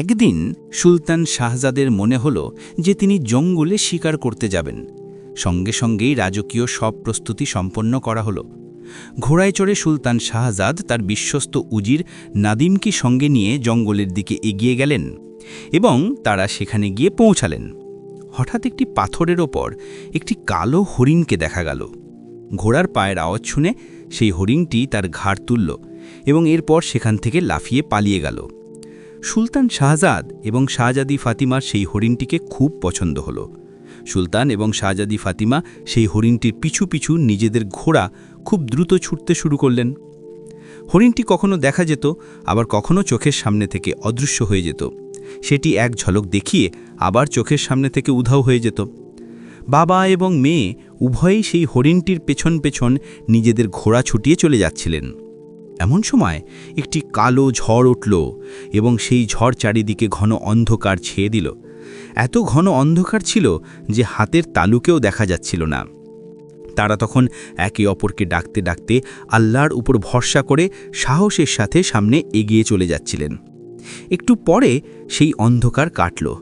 একদিন সুলতান শাহজাদের মনে হল যে তিনি জঙ্গলে শিকার করতে যাবেন। সঙ্গে সঙ্গেই রাজকীয় সব প্রস্তুতি সম্পন্ন করা হলো। ঘোড়ায় চড়ে সুলতান শাহজাদ তার বিশ্বস্ত উজির নাদিমকে সঙ্গে নিয়ে জঙ্গলের দিকে এগিয়ে গেলেন এবং তারা সেখানে গিয়ে পৌঁছালেন। হঠাৎ একটি পাথরের ওপর একটি কালো হরিণকে দেখা গেল। ঘোড়ার পায়ের আওয়াজ শুনে সেই হরিণটি তার ঘাড় তুলল এবং এরপর সেখান থেকে লাফিয়ে পালিয়ে গেল। সুলতান শাহজাদ এবং শাহজাদি ফাতিমার সেই হরিণটিকে খুব পছন্দ হলো। সুলতান এবং শাহজাদি ফাতিমা সেই হরিণটির পিছু পিছু নিজেদের ঘোড়া খুব দ্রুত ছুটতে শুরু করলেন। হরিণটি কখনো দেখা যেত, আবার কখনো চোখের সামনে থেকে অদৃশ্য হয়ে যেত। সেটি এক ঝলক দেখিয়ে আবার চোখের সামনে থেকে উধাও হয়ে যেত। বাবা এবং মেয়ে উভয়েই সেই হরিণটির পেছন পেছন নিজেদের ঘোড়া ছুটিয়ে চলে যাচ্ছিলেন। এমন সময় একটি কালো ঝড় উঠল এবং সেই ঝড় চারিদিকে ঘন অন্ধকার ছেয়ে দিল। এত ঘন অন্ধকার ছিল যে হাতের তালুকেও দেখা যাচ্ছিল না। তারা তখন একে অপরকে ডাকতে ডাকতে আল্লাহর উপর ভরসা করে সাহসের সাথে সামনে এগিয়ে চলে যাচ্ছিলেন। একটু পরে সেই অন্ধকার কাটল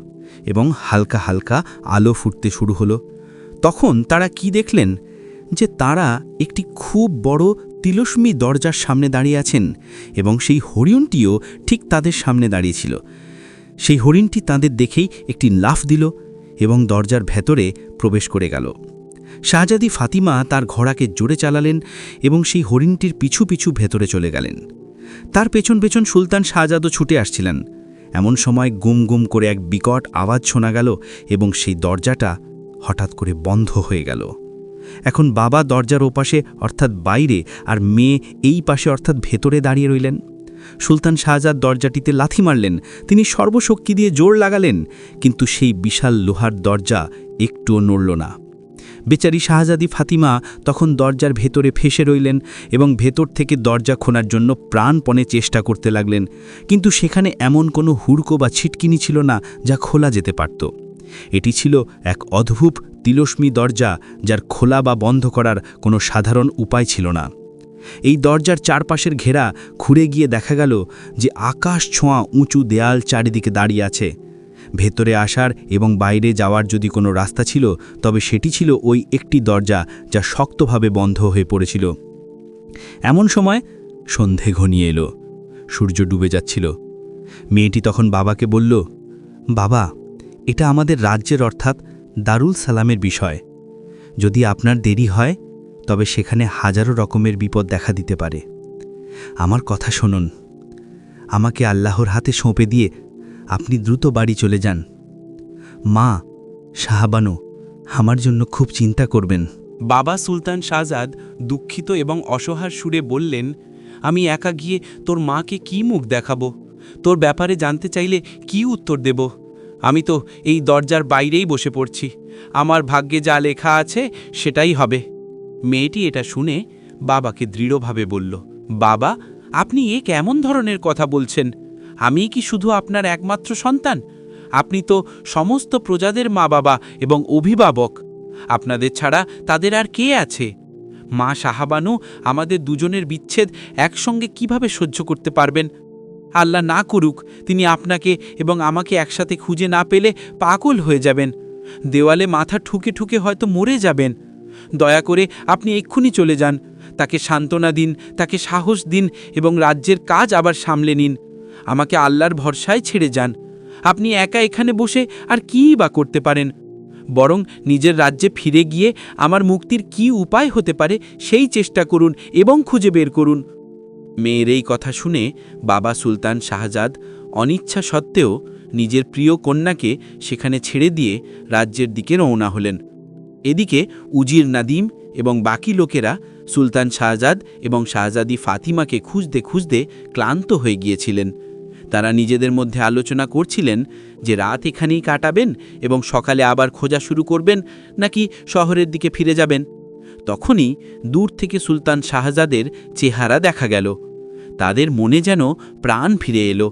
এবং হালকা হালকা আলো ফুটতে শুরু হলো। তখন তারা কি দেখলেন? যে তারা একটি খুব বড় তিলস্মি দরজার সামনে দাঁড়িয়ে আছেন এবং সেই হরিণটিও ঠিক তাদের সামনে দাঁড়িয়েছিল সেই হরিণটি তাদের দেখেই একটি লাফ দিল এবং দরজার ভেতরে প্রবেশ করে গেল। শাহজাদি ফাতিমা তার ঘোড়াকে জোরে চালালেন এবং সেই হরিণটির পিছু পিছু ভেতরে চলে গেলেন। তার পেছন পেছন সুলতান শাহজাদও ছুটে আসছিলেন। এমন সময় গুম গুম করে এক বিকট আওয়াজ শোনা গেল এবং সেই দরজাটা হঠাৎ করে বন্ধ হয়ে গেল। এখন বাবা দরজার ওপাশে, অর্থাৎ বাইরে, আর মেয়ে এই পাশে, অর্থাৎ ভেতরে দাঁড়িয়ে রইলেন। সুলতান শাহজাদ দরজাটিতে লাথি মারলেন। তিনি সর্বশক্তি দিয়ে জোর লাগালেন, কিন্তু সেই বিশাল লোহার দরজা একটুও নড়ল না। বেচারি শাহজাদি ফাতিমা তখন দরজার ভেতরে ফেসে রইলেন এবং ভেতর থেকে দরজা খোনার জন্য প্রাণপণে চেষ্টা করতে লাগলেন, কিন্তু সেখানে এমন কোনো হুড়কো বা ছিটকিনি ছিল না যা খোলা যেতে পারত। এটি ছিল এক অদ্ভুত তিলস্মি দরজা যার খোলা বা বন্ধ করার কোনো সাধারণ উপায় ছিল না। এই দরজার চারপাশের ঘেরা ঘুরে গিয়ে দেখা গেল যে আকাশ ছোঁয়া উঁচু দেয়াল চারিদিকে দাঁড়িয়ে আছে। ভেতরে আসার এবং বাইরে যাওয়ার যদি কোনো রাস্তা ছিল, তবে সেটি ছিল ওই একটি দরজা যা শক্তভাবে বন্ধ হয়ে পড়েছিল। এমন সময় সন্ধে ঘনিয়ে এলো। সূর্য ডুবে যাচ্ছিল। মেয়েটি তখন বাবাকে বলল, বাবা এটা আমাদের রাজ্যের অর্থাৎ দারুল সালামের বিষয়। যদি আপনার দেরি হয়, তবে সেখানে হাজারো রকমের বিপদ দেখা দিতে পারে। আমার কথা শুনুন। আমাকে আল্লাহর হাতে সঁপে দিয়ে আপনি দ্রুত বাড়ি চলে যান। মা, শাহাবানু, আমার জন্য খুব চিন্তা করবেন। বাবা সুলতান শাহজাদ দুঃখিত এবং অসহার সুরে বললেন, আমি একা গিয়ে তোর মাকে কি মুখ দেখাবো? তোর ব্যাপারে জানতে চাইলে কি উত্তর দেব? আমি তো এই দরজার বাইরেই বসে পড়ছি। আমার ভাগ্যে যা লেখা আছে, সেটাই হবে। মেয়েটি এটা শুনে বাবাকে দৃঢ়ভাবে বলল, বাবা, আপনি এ কেমন ধরনের কথা বলছেন? আমি কি শুধু আপনার একমাত্র সন্তান? আপনি তো সমস্ত প্রজাদের মা বাবা এবং অভিভাবক। আপনাদের ছাড়া তাদের আর কে আছে? মা সাহাবানু আমাদের দুজনের বিচ্ছেদ একসঙ্গে কীভাবে সহ্য করতে পারবেন? আল্লাহ না করুক, তিনি আপনাকে এবং আমাকে একসাথে খুঁজে না পেলে পাগল হয়ে যাবেন। দেওয়ালে মাথা ঠুকে ঠুকে হয়তো মরে যাবেন। দয়া করে আপনি এক্ষুনি চলে যান। তাকে সান্ত্বনা দিন, তাকে সাহস দিন এবং রাজ্যের কাজ আবার সামলে নিন। আমাকে আল্লাহর ভরসায় ছেড়ে যান। আপনি একা এখানে বসে আর কীই বা করতে পারেন? বরং নিজের রাজ্যে ফিরে গিয়ে আমার মুক্তির কি উপায় হতে পারে সেই চেষ্টা করুন এবং খুঁজে বের করুন। মেয়ের এই কথা শুনে বাবা সুলতান শাহজাদ অনিচ্ছা সত্ত্বেও নিজের প্রিয় কন্যাকে সেখানে ছেড়ে দিয়ে রাজ্যের দিকে রওনা হলেন। এদিকে উজির নাদিম এবং বাকি লোকেরা সুলতান শাহজাদ এবং শাহজাদি ফাতিমাকে খুঁজতে খুঁজতে ক্লান্ত হয়ে গিয়েছিলেন। তারা নিজেদের মধ্যে আলোচনা করছিলেন যে রাত এখানেই কাটাবেন এবং সকালে আবার খোঁজা শুরু করবেন নাকি শহরের দিকে ফিরে যাবেন। তখনই দূর থেকে সুলতান শাহজাদের চেহারা দেখা গেল। তাদের মনে যেন প্রাণ ফিরে এলো।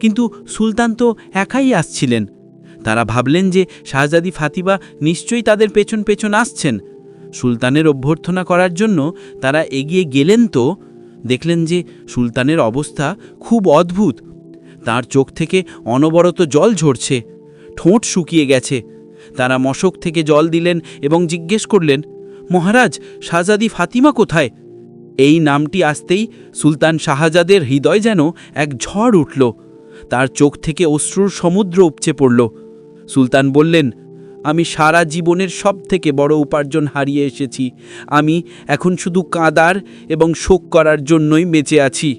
কিন্তু সুলতান তো একাই আসছিলেন। তারা ভাবলেন যে শাহজাদি ফাতিবা নিশ্চয়ই তাদের পেছন পেছন আসছেন। সুলতানের অভ্যর্থনা করার জন্য তারা এগিয়ে গেলেন তো। দেখলেন যে সুলতানের অবস্থা খুব অদ্ভুত। তার চোখ থেকে অনবরত জল ঝরছে। ঠোঁট শুকিয়ে গেছে। তারা মশক থেকে জল দিলেন এবং জিজ্ঞেস করলেন, মহারাজ, শাহজাদি ফাতিমা কোথায়? এই নামটি আসতেই সুলতান শাহজাদের হৃদয় যেন এক ঝড় উঠল। তার চোখ থেকে অশ্রুর সমুদ্র উপচে পড়ল। সুলতান বললেন, আমি সারা জীবনের সব থেকে বড় উপার্জন হারিয়ে এসেছি। আমি এখন শুধু কাঁদার এবং শোক করার জন্যই বেঁচে আছি।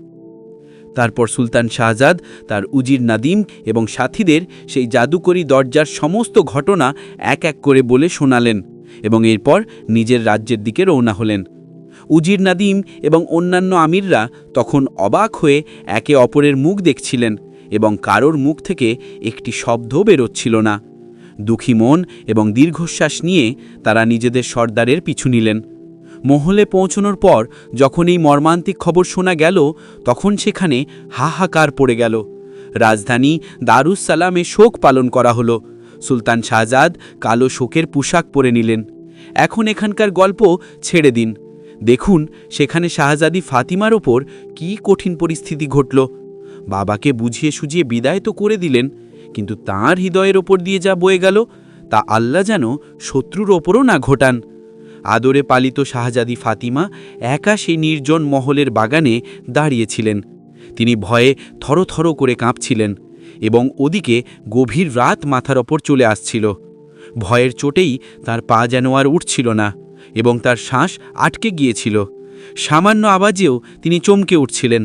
তারপর সুলতান শাহজাদ, তার উজির নাদিম এবং সাথীদের সেই জাদুকরী দরজার সমস্ত ঘটনা এক এক করে বলে শোনালেন এবং এরপর নিজের রাজ্যের দিকে রওনা হলেন। উজির নাদিম এবং অন্যান্য আমিররা তখন অবাক হয়ে একে অপরের মুখ দেখছিলেন এবং কারোর মুখ থেকে একটি শব্দও বেরোচ্ছিল না। দুঃখী মন এবং দীর্ঘশ্বাস নিয়ে তারা নিজেদের সর্দারের পিছু নিলেন। মহলে পৌঁছনোর পর যখন এই মর্মান্তিক খবর শোনা গেল, তখন সেখানে হাহাকার পড়ে গেল। রাজধানী দারুস সালামে শোক পালন করা হলো। সুলতান শাহজাদ কালো শোকের পোশাক পরে নিলেন। এখন এখানকার গল্প ছেড়ে দিন। দেখুন, সেখানে শাহজাদি ফাতিমার ওপর কী কঠিন পরিস্থিতি ঘটল। বাবাকে বুঝিয়ে সুঝিয়ে বিদায় তো করে দিলেন, কিন্তু তাঁর হৃদয়ের ওপর দিয়ে যা বয়ে গেল, তা আল্লাহ যেন শত্রুর ওপরও না ঘটান। আদরে পালিত শাহজাদি ফাতিমা একা সেই নির্জন মহলের বাগানে দাঁড়িয়েছিলেন। তিনি ভয়ে থরথর করে কাঁপছিলেন এবং ওদিকে গভীর রাত মাথার ওপর চলে আসছিল। ভয়ের চোটেই তার পা যেন আর উঠছিল না। এবং তার শ্বাস আটকে গিয়েছিল। সামান্য আওয়াজেও তিনি চমকে উঠছিলেন,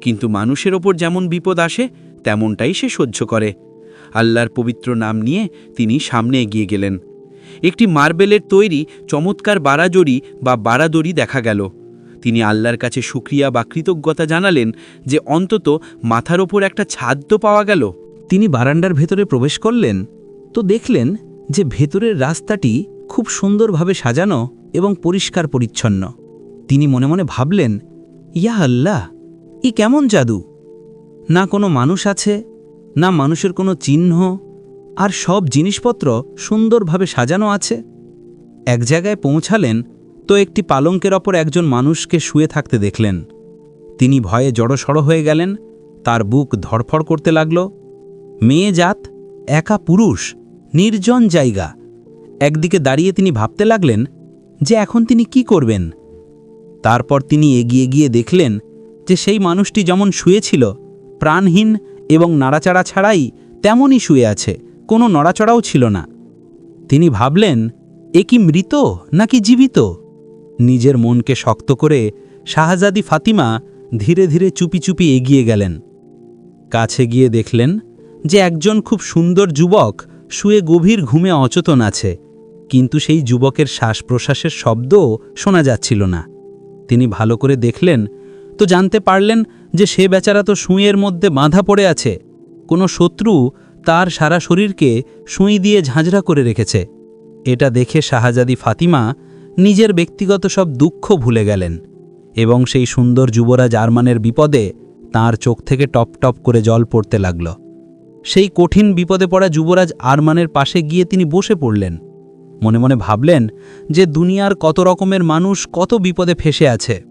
কিন্তু মানুষের ওপর যেমন বিপদ আসে, তেমনটাই সে সহ্য করে। আল্লাহর পবিত্র নাম নিয়ে তিনি সামনে এগিয়ে গেলেন। একটি মার্বেলের তৈরি চমৎকার বারাজড়ি বা বারাদড়ি দেখা গেল। তিনি আল্লাহর কাছে সুক্রিয়া বা কৃতজ্ঞতা জানালেন যে অন্তত মাথার ওপর একটা ছাদ তো পাওয়া গেল। তিনি বারান্দার ভেতরে প্রবেশ করলেন, তো দেখলেন যে ভেতরের রাস্তাটি খুব সুন্দরভাবে সাজানো এবং পরিষ্কার পরিচ্ছন্ন। তিনি মনে মনে ভাবলেন, ইয়া আল্লাহ, ই কেমন জাদু? না কোনো মানুষ আছে, না মানুষের কোনো চিহ্ন, আর সব জিনিসপত্র সুন্দরভাবে সাজানো আছে? এক জায়গায় পৌঁছালেন, তো একটি পালঙ্কের ওপর একজন মানুষকে শুয়ে থাকতে দেখলেন। তিনি ভয়ে জড়সড় হয়ে গেলেন, তার বুক ধড়ফড় করতে লাগল। মেয়ে জাত, একা পুরুষ, নির্জন জায়গা। একদিকে দাঁড়িয়ে তিনি ভাবতে লাগলেন যে এখন তিনি কি করবেন? তারপর তিনি এগিয়ে গিয়ে দেখলেন যে সেই মানুষটি যেমন শুয়েছিল, প্রাণহীন এবং নাড়াচাড়া ছাড়াই তেমনই শুয়ে আছে, কোনো নড়াচড়াও ছিল না। তিনি ভাবলেন, এ কি মৃত নাকি জীবিত? নিজের মনকে শক্ত করে শাহজাদি ফাতিমা ধীরে ধীরে চুপি চুপি এগিয়ে গেলেন। কাছে গিয়ে দেখলেন যে একজন খুব সুন্দর যুবক শুয়ে গভীর ঘুমে অচেতন আছে। কিন্তু সেই যুবকের শ্বাস প্রশ্বাসের শব্দও শোনা যাচ্ছিল না। তিনি ভালো করে দেখলেন, তো জানতে পারলেন যে সে বেচারা তো সুঁইয়ের মধ্যে বাঁধা পড়ে আছে। কোনো শত্রু তার সারা শরীরকে সুঁই দিয়ে ঝাঁঝরা করে রেখেছে। এটা দেখে শাহজাদি ফাতিমা নিজের ব্যক্তিগত সব দুঃখ ভুলে গেলেন এবং সেই সুন্দর যুবরাজ আরমানের বিপদে তার চোখ থেকে টপ টপ করে জল পড়তে লাগল। সেই কঠিন বিপদে পড়া যুবরাজ আরমানের পাশে গিয়ে তিনি বসে পড়লেন। মনে মনে ভাবলেন যে দুনিয়ার কত রকমের মানুষ কত বিপদে ফেসে আছে।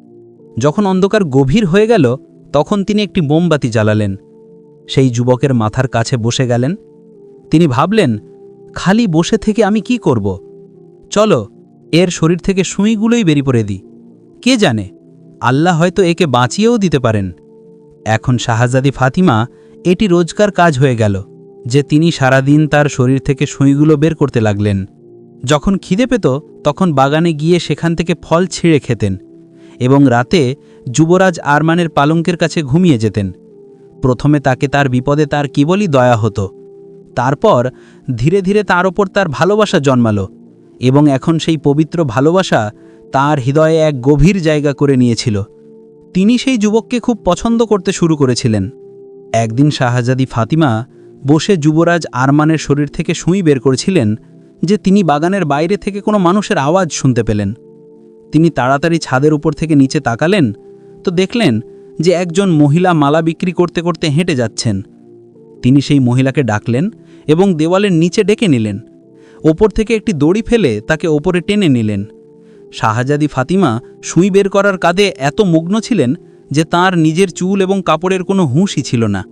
যখন অন্ধকার গভীর হয়ে গেল, তখন তিনি একটি মোমবাতি জ্বালালেন। সেই যুবকের মাথার কাছে বসে গেলেন। তিনি ভাবলেন, খালি বসে থেকে আমি কি করব? চলো, এর শরীর থেকে সুঁইগুলোই বেরিয়ে পড়ে দিই। কে জানে, আল্লাহ হয়তো একে বাঁচিয়েও দিতে পারেন। এখন শাহজাদি ফাতিমা এটি রোজকার কাজ হয়ে গেল, যে তিনি সারাদিন তার শরীর থেকে সুঁইগুলো বের করতে লাগলেন। যখন খিদে পেত, তখন বাগানে গিয়ে সেখান থেকে ফল ছিঁড়ে খেতেন এবং রাতে যুবরাজ আরমানের পালঙ্কের কাছে ঘুমিয়ে যেতেন। প্রথমে তাকে তার বিপদে তার কেবলই দয়া হতো। তারপর ধীরে ধীরে তার ওপর তার ভালোবাসা জন্মালো এবং এখন সেই পবিত্র ভালোবাসা তার হৃদয়ে এক গভীর জায়গা করে নিয়েছিল। তিনি সেই যুবককে খুব পছন্দ করতে শুরু করেছিলেন। একদিন শাহজাদি ফাতিমা বসে যুবরাজ আরমানের শরীর থেকে সুঁই বের করেছিলেন যে তিনি বাগানের বাইরে থেকে কোনো মানুষের আওয়াজ শুনতে পেলেন। তিনি তাড়াতাড়ি ছাদের উপর থেকে নিচে তাকালেন, তো দেখলেন যে একজন মহিলা মালা বিক্রি করতে করতে হেঁটে যাচ্ছেন। তিনি সেই মহিলাকে ডাকলেন এবং দেওয়ালের নিচে ডেকে নিলেন। ওপর থেকে একটি দড়ি ফেলে তাকে ওপরে টেনে নিলেন। শাহজাদি ফাতিমা সুই বের করার কাঁধে এত মগ্ন ছিলেন যে তার নিজের চুল এবং কাপড়ের কোনো হুঁশই ছিল না।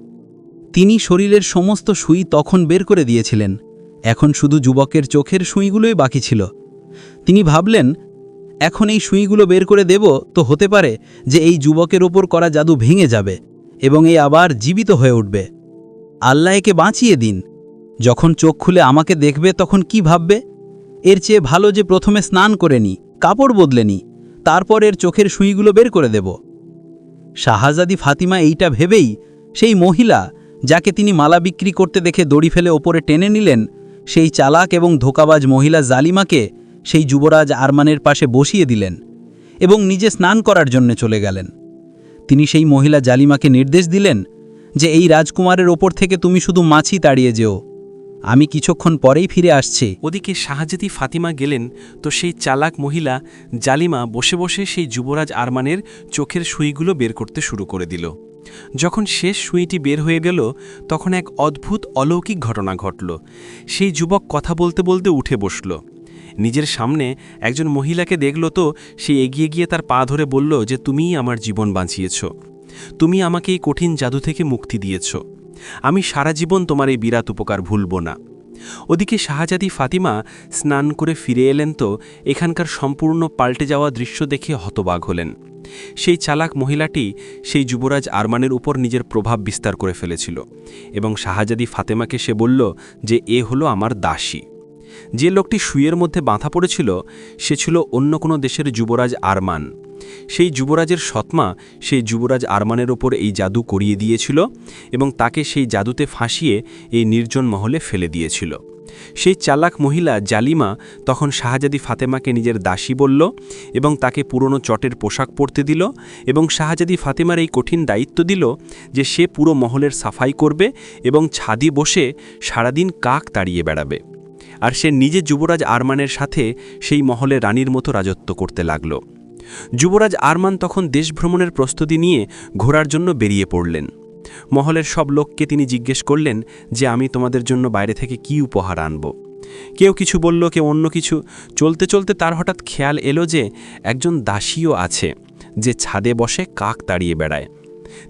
তিনি শরীরের সমস্ত সুই তখন বের করে দিয়েছিলেন। এখন শুধু যুবকের চোখের সুইগুলোই বাকি ছিল। তিনি ভাবলেন, এখন এই সুইগুলো বের করে দেব তো হতে পারে যে এই যুবকের ওপর করা জাদু ভেঙে যাবে এবং এই আবার জীবিত হয়ে উঠবে। আল্লাহ একে বাঁচিয়ে দিন। যখন চোখ খুলে আমাকে দেখবে তখন কি ভাববে? এর চেয়ে ভালো যে প্রথমে স্নান করে নি, কাপড় বদলে নি, তারপর এর চোখের সুইগুলো বের করে দেব। শাহজাদি ফাতিমা এইটা ভেবেই সেই মহিলা, যাকে তিনি মালা বিক্রি করতে দেখে দড়ি ফেলে ওপরে টেনে নিলেন সেই চালাক এবং ধোকাবাজ মহিলা জালিমাকে সেই যুবরাজ আরমানের পাশে বসিয়ে দিলেন এবং নিজে স্নান করার জন্য চলে গেলেন। তিনি সেই মহিলা জালিমাকে নির্দেশ দিলেন যে এই রাজকুমারের ওপর থেকে তুমি শুধু মাছি তাড়িয়ে যেও। আমি কিছুক্ষণ পরেই ফিরে আসছি। ওদিকে শাহজাদি ফাতিমা গেলেন, তো সেই চালাক মহিলা জালিমা বসে বসে সেই যুবরাজ আরমানের চোখের সুইগুলো বের করতে শুরু করে দিল। যখন শেষ সুইটি বের হয়ে গেল, তখন এক অদ্ভুত অলৌকিক ঘটনা ঘটল। সেই যুবক কথা বলতে বলতে উঠে বসল। নিজের সামনে একজন মহিলাকে দেখল তো, সে এগিয়ে গিয়ে তার পা ধরে বলল যে, তুমিই আমার জীবন বাঁচিয়েছ। তুমি আমাকে এই কঠিন জাদু থেকে মুক্তি দিয়েছ। আমি সারা জীবন তোমার এই বিরাট উপকার ভুলব না। ওদিকে শাহজাদি ফাতিমা স্নান করে ফিরে এলেন তো এখানকার সম্পূর্ণ পাল্টে যাওয়া দৃশ্য দেখে হতবাক হলেন। সেই চালাক মহিলাটি সেই যুবরাজ আরমানের উপর নিজের প্রভাব বিস্তার করে ফেলেছিল এবং শাহজাদি ফাতেমাকে সে বলল যে, এ হলো আমার দাসী। যে লোকটি শুয়ের মধ্যে বাঁধা পড়েছিল, সে ছিল অন্য কোনো দেশের যুবরাজ আরমান। সেই যুবরাজের সৎমা সেই যুবরাজ আরমানের ওপর এই জাদু করিয়ে দিয়েছিল এবং তাকে সেই জাদুতে ফাঁসিয়ে এই নির্জন মহলে ফেলে দিয়েছিল। সেই চালাক মহিলা জালিমা তখন শাহজাদি ফাতেমাকে নিজের দাসী বলল এবং তাকে পুরনো চটের পোশাক পরতে দিল এবং শাহজাদি ফাতেমার এই কঠিন দায়িত্ব দিল যে সে পুরো মহলের সাফাই করবে এবং ছাদি বসে সারাদিন কাক তাড়িয়ে বেড়াবে। আর সে নিজে যুবরাজ আরমানের সাথে সেই মহলে রানীর মতো রাজত্ব করতে লাগল। যুবরাজ আরমান তখন দেশ ভ্রমণের প্রস্তুতি নিয়ে ঘোরার জন্য বেরিয়ে পড়লেন। মহলের সব লোককে তিনি জিজ্ঞেস করলেন যে, আমি তোমাদের জন্য বাইরে থেকে কি উপহার আনব? কেউ কিছু বলল, কেউ অন্য কিছু। চলতে চলতে তার হঠাৎ খেয়াল এলো যে, একজন দাসীও আছে, যে ছাদে বসে কাক তাড়িয়ে বেড়ায়।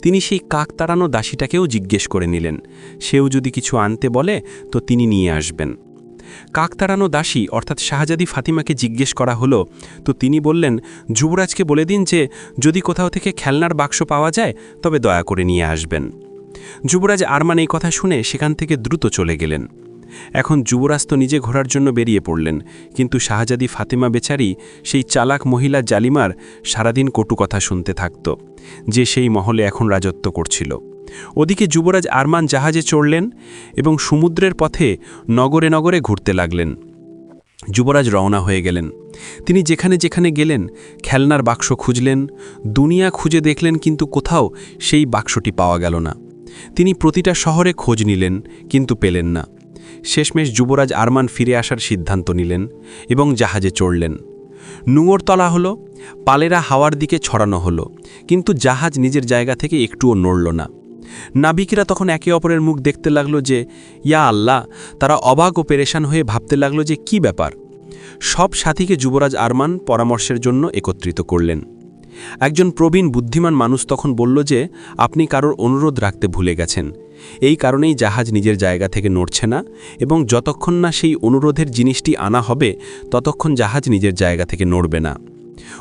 তিনি সেই কাক তাড়ানো দাসীটাকেও জিজ্ঞেস করে নিলেন। সেও যদি কিছু আনতে বলে, তো তিনি নিয়ে আসবেন। কাকতাড়ানো দাসী, অর্থাৎ শাহজাদি ফাতিমাকে জিজ্ঞেস করা হলো, তো তিনি বললেন, যুবরাজকে বলে দিন যে, যদি কোথাও থেকে খেলনার বাক্স পাওয়া যায়, তবে দয়া করে নিয়ে আসবেন। যুবরাজ আরমান এই কথা শুনে সেখান থেকে দ্রুত চলে গেলেন। এখন যুবরাজ তো নিজে ঘোরার জন্য বেরিয়ে পড়লেন, কিন্তু শাহজাদি ফাতিমা বেচারি, সেই চালাক মহিলা জালিমার সারাদিন কটু কথা শুনতে থাকত, যে সেই মহলে এখন রাজত্ব করছিল। ওদিকে যুবরাজ আরমান জাহাজে চড়লেন এবং সমুদ্রের পথে নগরে নগরে ঘুরতে লাগলেন। যুবরাজ রওনা হয়ে গেলেন। তিনি যেখানে যেখানে গেলেন, খেলনার বাক্স খুঁজলেন, দুনিয়া খুঁজে দেখলেন কিন্তু কোথাও সেই বাক্সটি পাওয়া গেল না। তিনি প্রতিটা শহরে খোঁজ নিলেন, কিন্তু পেলেন না। শেষমেশ যুবরাজ আরমান ফিরে আসার সিদ্ধান্ত নিলেন এবং জাহাজে চড়লেন। নুঙর তলা হলো, পালেরা হাওয়ার দিকে ছড়ানো হলো, কিন্তু জাহাজ নিজের জায়গা থেকে একটুও নড়ল না। নাবিকেরা তখন একে অপরের মুখ দেখতে লাগল যে, ইয়া আল্লাহ! তারা অবাক ও পেরেশান হয়ে ভাবতে লাগল যে, কি ব্যাপার? সব সাথীকে যুবরাজ আরমান পরামর্শের জন্য একত্রিত করলেন। একজন প্রবীণ বুদ্ধিমান মানুষ তখন বলল যে, আপনি কারোর অনুরোধ রাখতে ভুলে গেছেন। এই কারণেই জাহাজ নিজের জায়গা থেকে নড়ছে না এবং যতক্ষণ না সেই অনুরোধের জিনিসটি আনা হবে, ততক্ষণ জাহাজ নিজের জায়গা থেকে নড়বে না।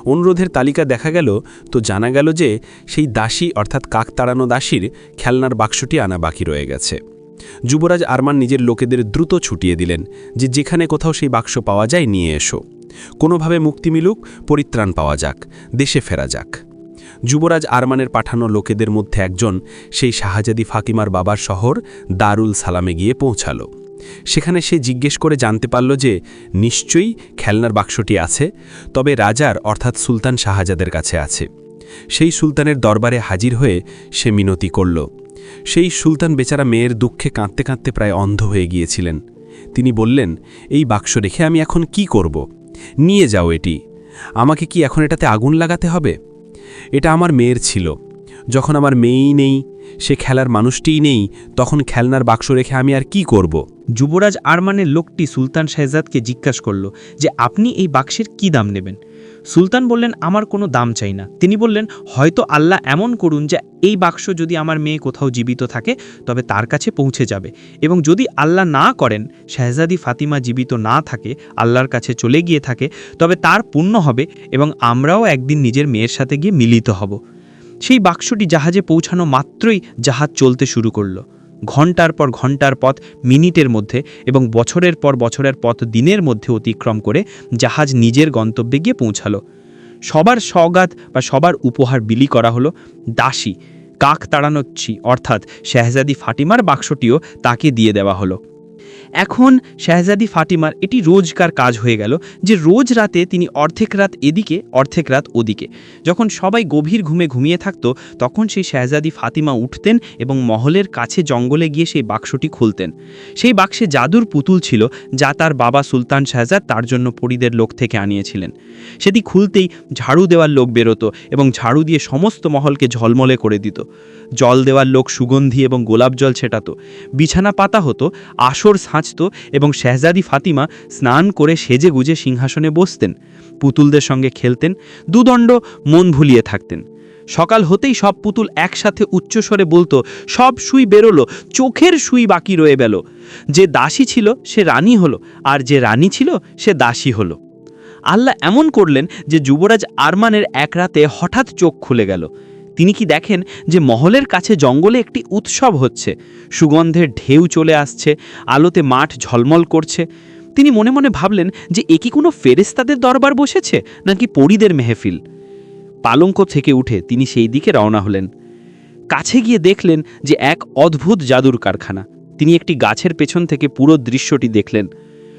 অনুরোধের তালিকা দেখা গেল, তো জানা গেল যে সেই দাসী অর্থাৎ কাক তাড়ানো দাসীর খেলনার বাক্সটি আনা বাকি রয়ে গেছে। যুবরাজ আরমান নিজের লোকেদের দ্রুত ছুটিয়ে দিলেন যে যেখানে কোথাও সেই বাক্স পাওয়া যায় নিয়ে এসো। কোনোভাবে মুক্তি মিলুক, পরিত্রাণ পাওয়া যাক, দেশে ফেরা যাক। যুবরাজ আরমানের পাঠানো লোকেদের মধ্যে একজন সেই শাহজাদি ফাকিমার বাবার শহর দারুল সালামে গিয়ে পৌঁছালো। সেখানে সে জিজ্ঞেস করে জানতে পারল যে, নিশ্চয়ই খেলনার বাক্সটি আছে, তবে রাজার অর্থাৎ সুলতান শাহজাদের কাছে আছে। সেই সুলতানের দরবারে হাজির হয়ে সে মিনতি করল। সেই সুলতান বেচারা মেয়ের দুঃখে কাঁদতে কাঁদতে প্রায় অন্ধ হয়ে গিয়েছিলেন। তিনি বললেন, এই বাক্স রেখে আমি এখন কি করব? নিয়ে যাও এটি। আমাকে কি এখন এটাতে আগুন লাগাতে হবে? এটা আমার মেয়ের ছিল। যখন আমার মেয়েই নেই, সে খেলার মানুষটিই নেই, তখন খেলনার বাক্স রেখে আমি আর কি করব। যুবরাজ আরমানের লোকটি সুলতান শেহজাদকে জিজ্ঞাসা করল যে, আপনি এই বাক্সের কি দাম নেবেন? সুলতান বললেন, আমার কোনো দাম চাই না। তিনি বললেন, হয়তো আল্লাহ এমন করুন যে, এই বাক্স যদি আমার মেয়ে কোথাও জীবিত থাকে, তবে তার কাছে পৌঁছে যাবে। এবং যদি আল্লাহ না করেন, শাহজাদি ফাতিমা জীবিত না থাকে, আল্লাহর কাছে চলে গিয়ে থাকে, তবে তার পুণ্য হবে এবং আমরাও একদিন নিজের মেয়ের সাথে গিয়ে মিলিত হব। সেই বাক্সটি জাহাজে পৌঁছানো মাত্রই জাহাজ চলতে শুরু করল। ঘণ্টার পর ঘণ্টার পথ, মিনিটের মধ্যে এবং বছরের পর বছরের পথ, দিনের মধ্যে অতিক্রম করে জাহাজ নিজের গন্তব্যে গিয়ে পৌঁছালো। সবার সগাত বা সবার উপহার বিলি করা হলো দাসী, কাক তাড়ানোচ্ছি, অর্থাৎ শাহজাদি ফাটিমার বাক্সটিও তাকে দিয়ে দেওয়া হলো। এখন শাহজাদি ফাটিমার এটি রোজকার কাজ হয়ে গেল যে রোজ রাতে তিনি অর্ধেক রাত এদিকে, অর্ধেক রাত ওদিকে। যখন সবাই গভীর ঘুমে ঘুমিয়ে থাকত, তখন সেই শাহজাদি ফাতিমা উঠতেন এবং মহলের কাছে জঙ্গলে গিয়ে সেই বাক্সটি খুলতেন। সেই বাক্সে জাদুর পুতুল ছিল যা তার বাবা সুলতান শাহজাদ তার জন্য পরিদের লোক থেকে আনিয়েছিলেন। সেটি খুলতেই ঝাড়ু দেওয়ার লোক বেরোতো এবং ঝাড়ু দিয়ে সমস্ত মহলকে ঝলমলে করে দিত। জল দেওয়ার লোক সুগন্ধি এবং গোলাপ জল ছেটাতো। বিছানা পাতা হতো, আসর সাঁচত এবং শেহজাদি ফাতিমা স্নান করে সেজে গুজে সিংহাসনে বসতেন, পুতুলদের সঙ্গে খেলতেন, দুদণ্ড মন ভুলিয়ে থাকতেন। সকাল হতেই সব পুতুল একসাথে উচ্চস্বরে বলতো, সব সুই বেরোলো, চোখের সুই বাকি রয়ে গেল। যে দাসী ছিল, সে রানী হলো, আর যে রানী ছিল, সে দাসী হলো। আল্লাহ এমন করলেন যে যুবরাজ আরমানের এক রাতে হঠাৎ চোখ খুলে গেল। তিনি কি দেখেন যে মহলের কাছে জঙ্গলে একটি উৎসব হচ্ছে? সুগন্ধের ঢেউ চলে আসছে, আলোতে মাঠ ঝলমল করছে। তিনি মনে মনে ভাবলেন যে এ কি কোনো ফেরেস্তাদের দরবার বসেছে, নাকি পরীদের মেহফিল? পালঙ্ক থেকে উঠে তিনি সেই দিকে রওনা হলেন। কাছে গিয়ে দেখলেন যে এক অদ্ভুত জাদুর কারখানা। তিনি একটি গাছের পেছন থেকে পুরো দৃশ্যটি দেখলেন।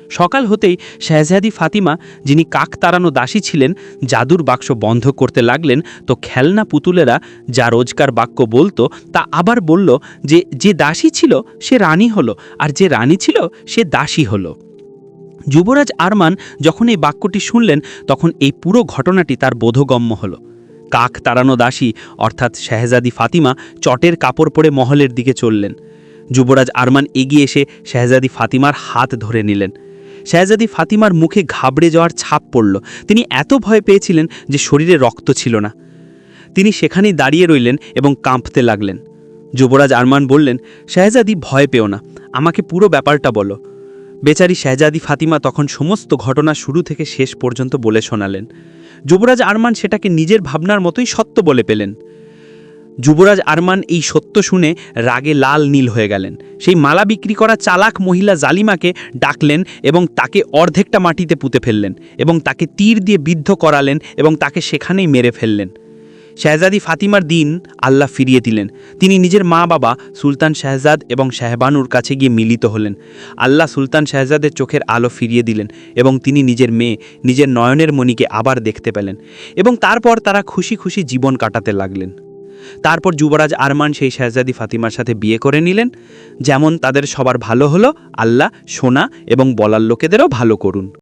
সকাল হতেই শেহজাদি ফাতিমা, যিনি কাক তাড়ানো দাসী ছিলেন, জাদুর বাক্স বন্ধ করতে লাগলেন তো খেলনা পুতুলেরা যা রোজকার বাক্য বলতো তা আবার বলল যে যে দাসী ছিল সে রানী হলো আর যে রানী ছিল সে দাসী হলো। যুবরাজ আরমান যখন এই বাক্যটি শুনলেন, তখন এই পুরো ঘটনাটি তার বোধগম্য হলো। কাক তাড়ানো দাসী অর্থাৎ শেহজাদি ফাতিমা চটের কাপড় পরে মহলের দিকে চললেন। যুবরাজ আরমান এগিয়ে এসে শাহজাদি ফাতিমার হাত ধরে নিলেন। শাহজাদি ফাতিমার মুখে ঘাবড়ে যাওয়ার ছাপ পড়ল। তিনি এত ভয় পেয়েছিলেন যে শরীরে রক্ত ছিল না। তিনি সেখানেই দাঁড়িয়ে রইলেন এবং কাঁপতে লাগলেন। যুবরাজ আরমান বললেন শাহজাদি ভয় পেও না। আমাকে পুরো ব্যাপারটা বলো। বেচারি শাহজাদি ফাতিমা তখন সমস্ত ঘটনা শুরু থেকে শেষ পর্যন্ত বলে শোনালেন। যুবরাজ আরমান সেটাকে নিজের ভাবনার মতোই সত্য বলে পেলেন। যুবরাজ আরমান এই সত্য শুনে রাগে লাল নীল হয়ে গেলেন। সেই মালা বিক্রি করা চালাক মহিলা জালিমাকে ডাকলেন এবং তাকে অর্ধেকটা মাটিতে পুঁতে ফেললেন এবং তাকে তীর দিয়ে বিদ্ধ করালেন এবং তাকে সেখানেই মেরে ফেললেন। শাহজাদি ফাতিমার দিন আল্লাহ ফিরিয়ে দিলেন। তিনি নিজের মা বাবা সুলতান শাহজাদ এবং শাহবানুর কাছে গিয়ে মিলিত হলেন। আল্লাহ সুলতান শাহজাদের চোখের আলো ফিরিয়ে দিলেন এবং তিনি নিজের মেয়ে, নিজের নয়নের মণিকে আবার দেখতে পেলেন এবং তারপর তারা খুশি খুশি জীবন কাটাতে লাগলেন। তারপর যুবরাজ আরমান সেই শেহজাদি ফাতিমার সাথে বিয়ে করে নিলেন। যেমন তাদের সবার ভালো হলো, আল্লাহ, সোনা এবং বলার লোকেদেরও ভালো করুন।